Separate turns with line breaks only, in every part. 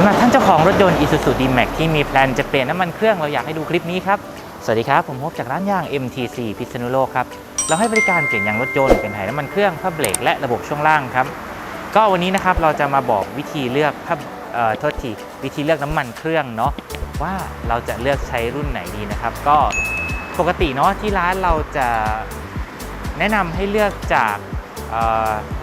สำหรับท่านเจ้าของรถยนต์ Isuzu D-Max ที่มีแพลนจะเปลี่ยนน้ำมันเครื่องเราอยากให้ดูคลิปนี้ครับ สวัสดีครับ ผมพบจากร้านยาง MTC พิษณุโลกครับ เราให้บริการเปลี่ยนยางรถยนต์เป็นถ่ายน้ำมันเครื่องผ้าเบรกและระบบช่วงล่างครับ ก็วันนี้นะครับเราจะมาบอกวิธีเลือกผ้าเอ่อโทษทีวิธีเลือกน้ำมันเครื่องเนาะว่าเราจะเลือกใช้รุ่นไหนดีนะครับ ก็ปกติเนาะที่ร้านเราจะแนะนำให้เลือกจาก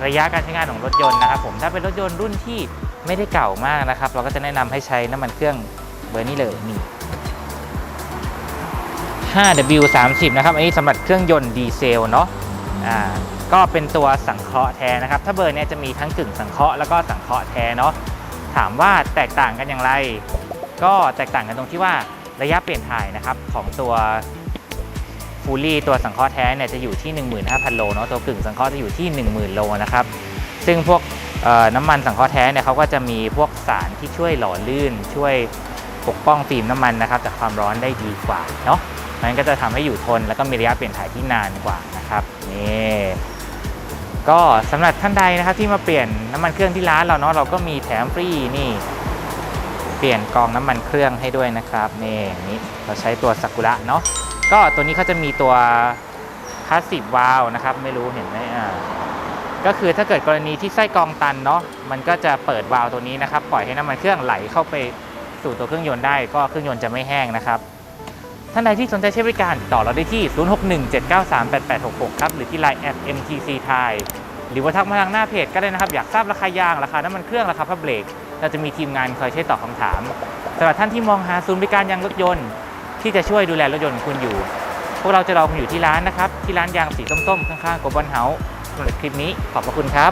ระยะการใช้งานของรถยนต์นะครับผมถ้าเป็นรถยนต์รุ่นที่ ไม่ได้เก่ามากนะครับ เราก็จะแนะนำให้ใช้น้ำมันเครื่องเบอร์นี้เลยนี่ 5W30 นะครับ อันนี้สำหรับเครื่องยนต์ดีเซลเนาะอ่าก็เป็นตัวสังเคราะห์แท้นะครับ ถ้าเบอร์เนี้ยจะมีทั้งกึ่งสังเคราะห์แล้วก็สังเคราะห์แท้เนาะถามว่าแตกต่างกันอย่างไร ก็แตกต่างกันตรงที่ว่าระยะเปลี่ยนถ่ายนะครับของตัวฟูลี่ตัวสังเคราะห์แท้เนี่ยจะอยู่ที่ 15,000 โลเนาะตัวกึ่งสังเคราะห์จะอยู่ที่ 10,000 โลนะครับ ซึ่งพวก น้ำมันสังเคราะห์แท้เนี่ยเขาก็จะมีพวกสารที่ช่วยหล่อลื่น ช่วยปกป้องฟิล์มน้ำมันนะครับจากความร้อนได้ดีกว่าเนาะมันก็จะทำให้อยู่ทนแล้วก็มีระยะเปลี่ยนถ่ายที่นานกว่านะครับนี่ก็สำหรับท่านใดนะครับที่มาเปลี่ยนน้ำมันเครื่องที่ร้านเราเนาะเราก็มีแถมฟรีนี่ เปลี่ยนกองน้ำมันเครื่องให้ด้วยนะครับนี่อย่างนี้เราใช้ตัวซากุระเนาะก็ตัวนี้เขาจะมีตัวพาสซีฟวาลนะครับไม่รู้เห็นไหมอ่า ก็คือถ้าเกิดกรณีที่ไส้กองตันเนาะมันก็จะเปิดวาล์วตัวนี้นะครับ ปล่อยให้น้ำมันเครื่องไหลเข้าไปสู่ตัวเครื่องยนต์ได้ก็เครื่องยนต์จะไม่แห้งนะครับท่านใดที่สนใจใช้บริการติดต่อเราได้ที่ 0617938866 ครับ หรือที่ Line at MTC Thai หรือว่าทักมาทางหน้าเพจก็ได้นะครับ อยากทราบราคายาง ราคาน้ำมันเครื่อง ราคาผ้าเบรกเราจะมีทีมงานคอยช่วยตอบคำถามสำหรับท่านที่มองหาศูนย์บริการยางรถยนต์ ที่จะช่วยดูแลรถยนต์ของคุณอยู่ พวกเราจะรอคุณอยู่ที่ร้านนะครับ ที่ร้านยางสีส้มๆ ข้างๆโกลบอลเฮาส์ สำหรับคลิปนี้ขอบพระคุณครับ